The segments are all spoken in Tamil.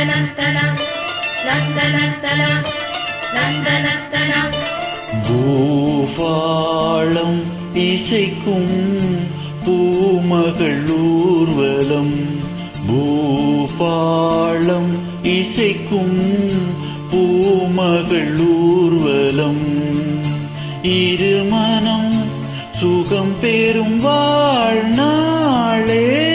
நந்தனந்தன நந்தனந்தன நந்தனந்தன பூபாளம் இசைக்கும் பூமகள் ஊர்வலம். பூபாளம் இசைக்கும் பூமகள் இருமனம் சுகம் பெறும் வாழ்நாளே.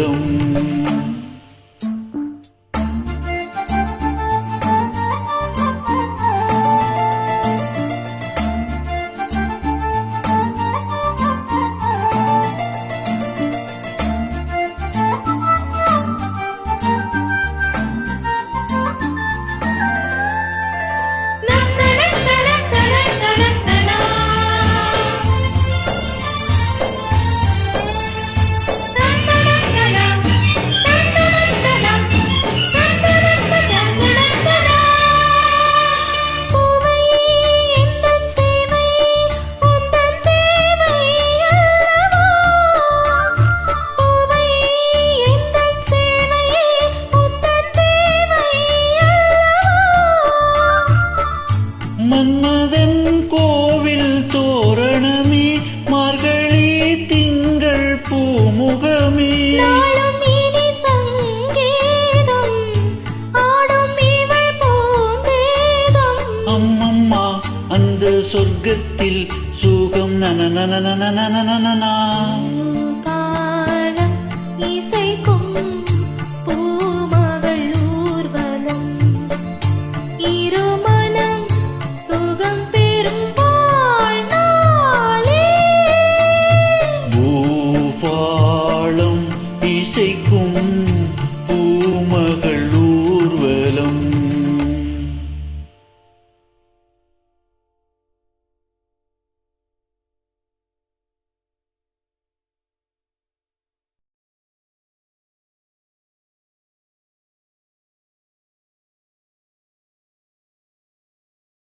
போலும் மன்மதன் கோவில் தோரணமே மார்கழி திங்கள் பூமுகமே. அம்மம்மா அந்த சொர்க்கத்தில் சுகம் நன நன நன நன நன.